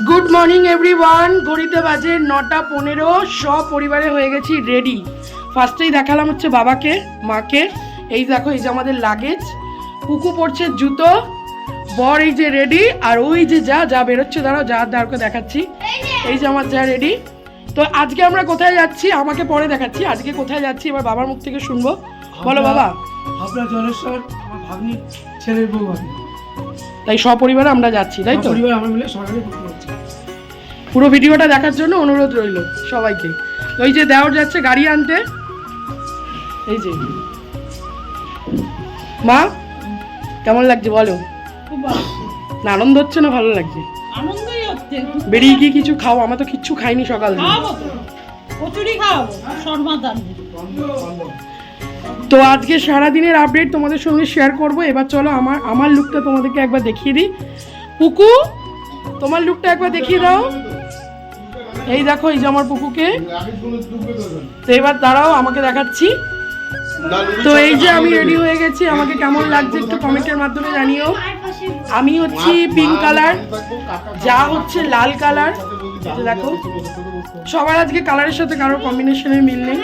Good morning everyone ঘড়িতে বাজে নটা পনেরো। সব পরিবারে হয়ে গেছি রেডি ফার্স্টেই দেখালাম হচ্ছে বাবাকে মাকে। এই দেখো এই যে আমাদের লাগেজ পুকু পড়ছে জুতো। বর এই যে রেডি আর ওই যে যা যা বেরোচ্ছে দাঁড়াও যা দাঁড়কে দেখাচ্ছি। এই যে আমার যা রেডি তো আজকে আমরা কোথায় যাচ্ছি? আমাকে পরে দেখাচ্ছি। আজকে কোথায় যাচ্ছি? এবার বাবার মুখ থেকে শুনব। বলো বাবা। আপনার জলেশ্বর আমার ভাগ্নি ছেলের বউ তাই সপরিবারে আমরা যাচ্ছি তাই তো? পরিবার আমরা মিলে হচ্ছে পুরো ভিডিওটা দেখার জন্য অনুরোধ রইল সবাইকে। ওই যে দেওয়ার যাচ্ছে গাড়ি আনতে। এই যে। মা কেমন লাগছে বলো? না আনন্দ হচ্ছে না ভালো লাগছে? বেরিয়ে গিয়ে কিছু খাও আমার তো কিচ্ছু খাইনি সকাল তো। আজকে সারাদিনের আপডেট তোমাদের সঙ্গে শেয়ার করব। এবার চলো আমার আমার লুকটা তোমাদেরকে একবার দেখিয়ে দিই। পুকু তোমার লুকটা একবার দেখিয়ে দাও। এই দেখো, এই যে আমার পুকুকে তো এবার দাঁড়াও, আমাকে দেখাচ্ছি। তো এই যে আমি রেডি হয়ে গেছি, আমাকে কেমন লাগছে একটু কমেন্টের মাধ্যমে জানিও। আমি হচ্ছি পিঙ্ক কালার যা হচ্ছে লাল কালার দেখো, সবার আজকে কালারের সাথে কারোর কম্বিনেশনের মিল নেই।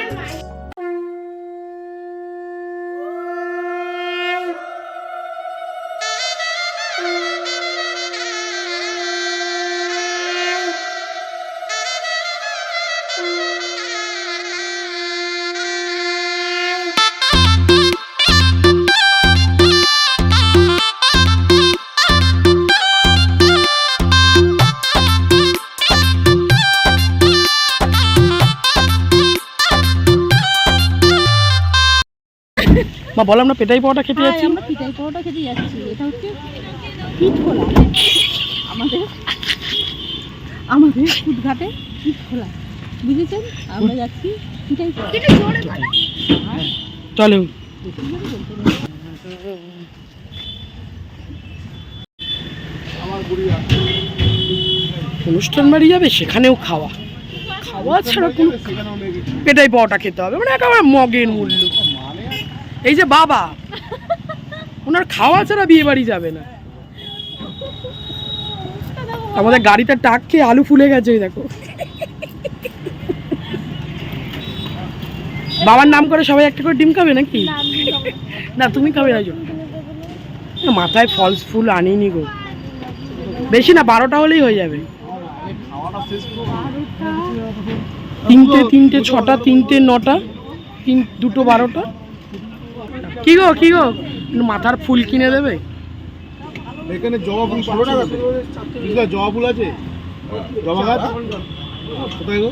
মা বললাম না পেটাই পাওয়াটা খেতে যাচ্ছি। আমরা পিঠাই পরোটা খেতে যাচ্ছি। এটা হচ্ছে আমাদের আমাদের ফুটঘাটে বুঝেছেন? আমরা যাচ্ছি পিঠাই চলো। অনুষ্ঠান বাড়ি যাবে সেখানেও খাওয়া। খাওয়া ছাড়া কোনো পেটাই পাওয়াটা খেতে হবে। মানে একেবারে মগের মূল্য। এই যে বাবা ওনার খাওয়া ছাড়া বিয়ে বাড়ি যাবে না। আমাদের গাড়িতে টাক খেয়ে আলু ফুলে গেছে দেখো। বাবার নাম করে সবাই একটা করে ডিম খাবে নাকি? না তুমি খাবে না মাথায় ফলস ফুল আনিনি গো। বেশি না বারোটা হলেই হয়ে যাবে। তিনটে তিনটে ছটা তিনটে নটা তিন দুটো বারোটা। কি গো কি গো? মাথার ফুল কিনে দেবে? এখানে জবা ফুল ষোলো টাকা জবা ফুল আছে? জবা গাছ? কোথায় গো?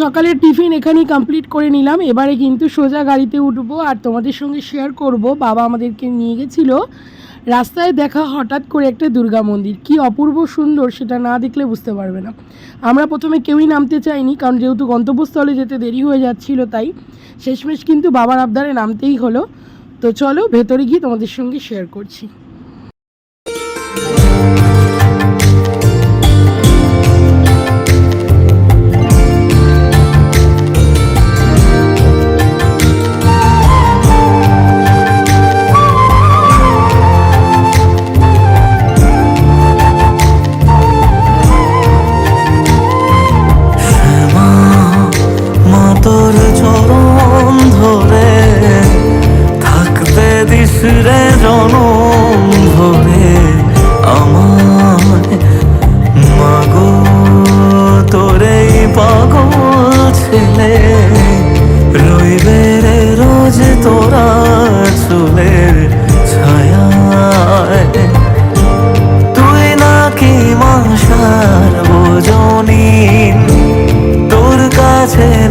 সকালের টিফিন এখানেই কমপ্লিট করে নিলাম। এবারে কিন্তু সোজা গাড়িতে উঠবো আর তোমাদের সঙ্গে শেয়ার করব। বাবা আমাদেরকে নিয়ে গেছিল। রাস্তায় দেখা হঠাৎ করে একটা দুর্গা মন্দির। কি অপূর্ব সুন্দর সেটা না দেখলে বুঝতে পারবে না। আমরা প্রথমে কেউই নামতে চাইনি, কারণ যেহেতু গন্তব্যস্থলে যেতে দেরি হয়ে যাচ্ছিল তাই শেষমেশ কিন্তু বাবার আবদারে নামতেই হলো। তো চলো ভেতরে গিয়ে তোমাদের সঙ্গে শেয়ার করছি।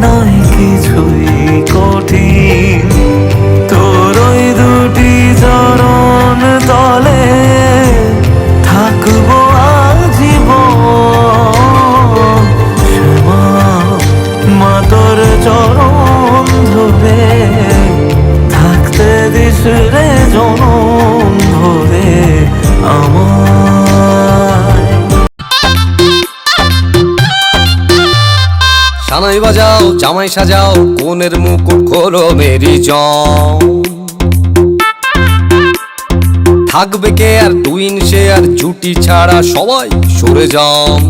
নাই কিছুই কঠিন। সানাই বাজাও জামাই সাজাও কোনের মুকুট খোলো মেরি থাকবে কে আর টুইন সে আর জুটি ছাড়া সবাই সরে যান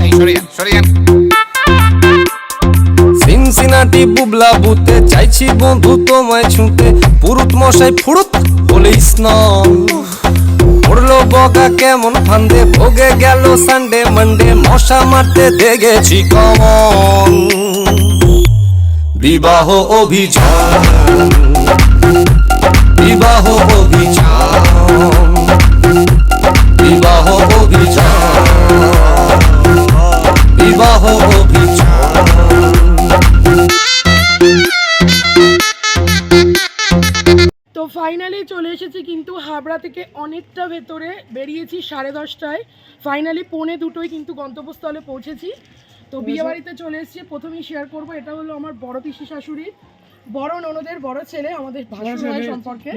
সিনসিনাটি বুবলা বুতে চাইছি বন্ধু তোমায় ছুঁতে। পুরুত মশাই ফুরুত বলে স্নান। পড়ল বগা কেমন ফান্দে ভোগে গেল সানডে মানডে মশা মারতে দেখেছি কমন। বিবাহ অভিযান। বিবাহ অভিযান। বিবাহ অভিযান বিবাহ তো ফাইনালি চলে এসেছি কিন্তু হাবড়া থেকে অনেকটা ভেতরে, বেরিয়েছি সাড়ে দশটায়। ফাইনালি পৌনে দুটোই কিন্তু গন্তব্যস্থলে পৌঁছেছি। তো বিয়ে বাড়িতে চলে এসেছি প্রথমেই শেয়ার করব এটা হলো আমার বড় পিসি শাশুড়ির বড় ননদের বড় ছেলে আমাদের হয় সম্পর্কে।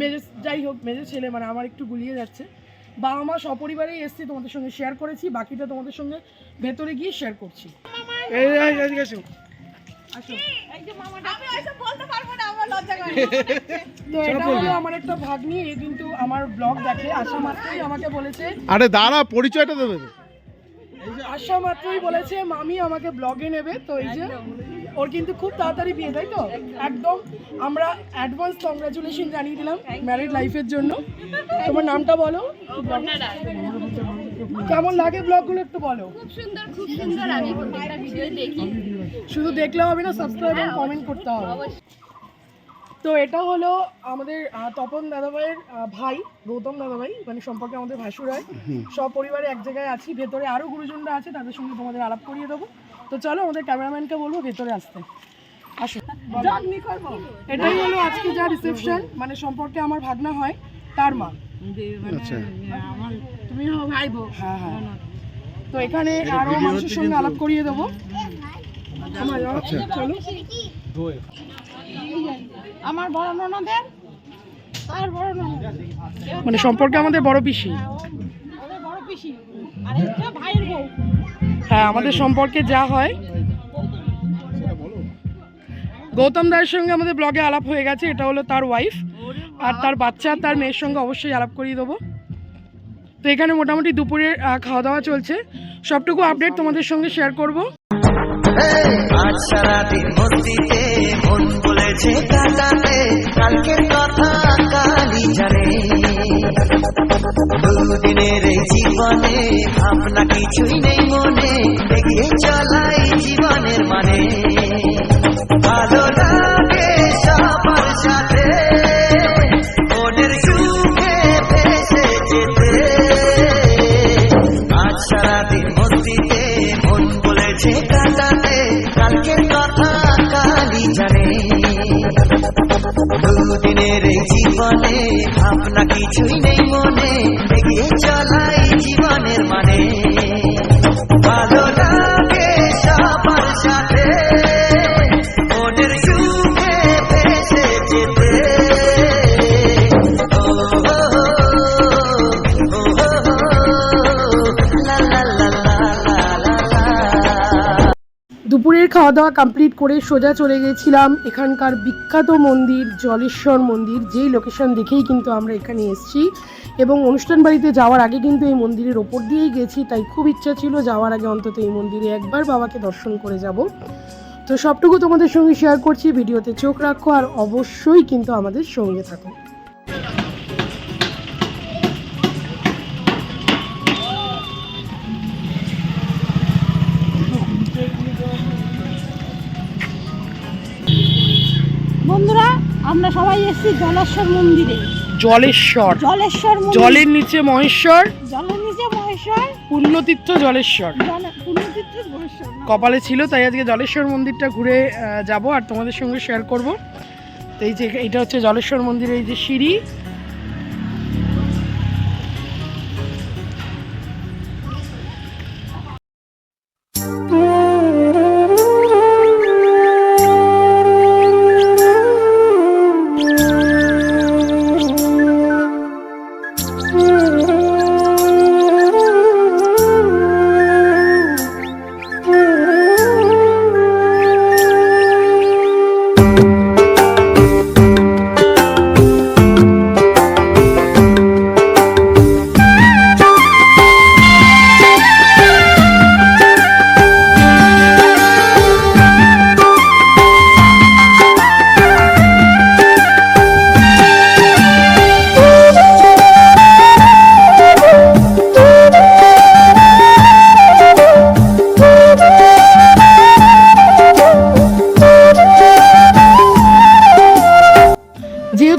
মেজে যাই হোক মেজে ছেলে মানে আমার একটু গুলিয়ে যাচ্ছে। বাবা মা সপরিবারেই এসছি তোমাদের সঙ্গে শেয়ার করেছি বাকিটা তোমাদের সঙ্গে ভেতরে গিয়ে শেয়ার করছি। তো এটা হলো আমার একটা ভাগ্নি কিন্তু আমার ব্লগ দেখে আসা মাত্রই আমাকে বলেছে আরে দাঁড়া পরিচয়টা দেবে। আসা মাত্রই বলেছে মামি আমাকে ব্লগে নেবে। তো এই যে ওর কিন্তু খুব তাড়াতাড়ি বিয়ে তাই তো? একদম। আমরা অ্যাডভান্স কংগ্রাচুলেশন জানিয়ে দিলাম ম্যারিড লাইফের জন্য। তোমার নামটা বলো? কেমন লাগে ব্লগগুলো একটু বলো? খুব সুন্দর খুব সুন্দর। আমি প্রত্যেকটা ভিডিও দেখি। শুধু দেখলে হবে না সাবস্ক্রাইব এবং কমেন্ট করতে হবে। তো এটা হলো আমাদের তপন দাদাভাইয়ের ভাই গৌতম দাদাভাই মানে সম্পর্কে আমাদের ভাসুর হয় সব পরিবারে এক জায়গায় আছি ভেতরে আরও গুরুজনরা আছে তাদের সঙ্গে তোমাদের আলাপ করিয়ে দেবো। তো চলো আমাদের ক্যামেরাম্যানকে বলব ভেতরে আসতে। আসো। এটাই হলো আজকে যা রিসেপশন মানে সম্পর্কে আমার ভাগনা হয় তার মা। আচ্ছা। তুমি ভাই হ্যাঁ হ্যাঁ। তো এখানে আরও মানুষের সঙ্গে আলাপ করিয়ে দেবো। আমার চলো। আমার বড় ননদের তার বড় ননদ মানে সম্পর্কে আমাদের বড় পিসি। ওদের বড় পিসি। আর এটা ভাইয়ের বউ। হ্যাঁ আমাদের সম্পর্কে যা হয়। গৌতম দায়ের সঙ্গে আমাদের ব্লগে আলাপ হয়ে গেছে এটা হলো তার ওয়াইফ আর তার বাচ্চা তার মেয়ের সঙ্গে অবশ্যই আলাপ করিয়ে দেবো। তো এখানে মোটামুটি দুপুরের খাওয়া দাওয়া চলছে। সবটুকু আপডেট তোমাদের সঙ্গে শেয়ার করব। বলেছে কাটাতে কালকের কথা কালি জানে দুদিনের এই জীবনে ভাবনা কিছুই নেই মনে দেখে চলাই জীবনের মানে দুদিনের এই জীবনে ভাবনা কিছুই নেই মনে চলাই জীবনের মানে। খাওয়া দাওয়া কমপ্লিট করে সোজা চলে গেছিলাম এখানকার বিখ্যাত মন্দির, জলেশ্বর মন্দির। যেই লোকেশন দেখেই কিন্তু আমরা এখানে এসেছি। এবং অনুষ্ঠান বাড়িতে যাওয়ার আগে কিন্তু এই মন্দিরের ওপর দিয়েই গেছি। তাই খুব ইচ্ছা ছিল যাওয়ার আগে অন্তত এই মন্দিরে একবার বাবাকে দর্শন করে যাব। তো সবটুকু তোমাদের সঙ্গে শেয়ার করছি। ভিডিওতে চোখ রাখো আর অবশ্যই কিন্তু আমাদের সঙ্গে থাকো। বন্ধুরা আমরা সবাই এসেছি জলেশ্বর মন্দিরে। জলেশ্বর। জলেশ্বর জলের নিচে মহেশ্বর। জলের নিচে মহেশ্বর। পুণ্যতীর্থ জলেশ্বর। জলে পুণ্যতীর্থের কপালে ছিল তাই আজকে জলেশ্বর মন্দিরটা ঘুরে যাব আর তোমাদের সঙ্গে শেয়ার করব। তো এই যে এটা হচ্ছে জলেশ্বর মন্দিরের এই যে সিঁড়ি।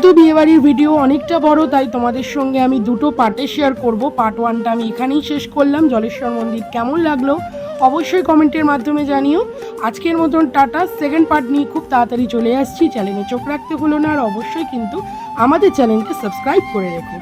বাড়ির ভিডিও অনেকটা বড়, তাই তোমাদের সঙ্গে আমি দুটো পার্টে শেয়ার করব। পার্ট ওয়ানটা আমি এখানেই শেষ করলাম। জলেশ্বর মন্দির কেমন লাগল অবশ্যই কমেন্টের মাধ্যমে জানিও। আজকের মতন টাটা। সেকেন্ড পার্ট নিয়ে খুব তাড়াতাড়ি চলে আসছি। চ্যানেলে চোখ রাখতে হলো না, আর অবশ্যই কিন্তু আমাদের চ্যানেলকে সাবস্ক্রাইব করে রেখো।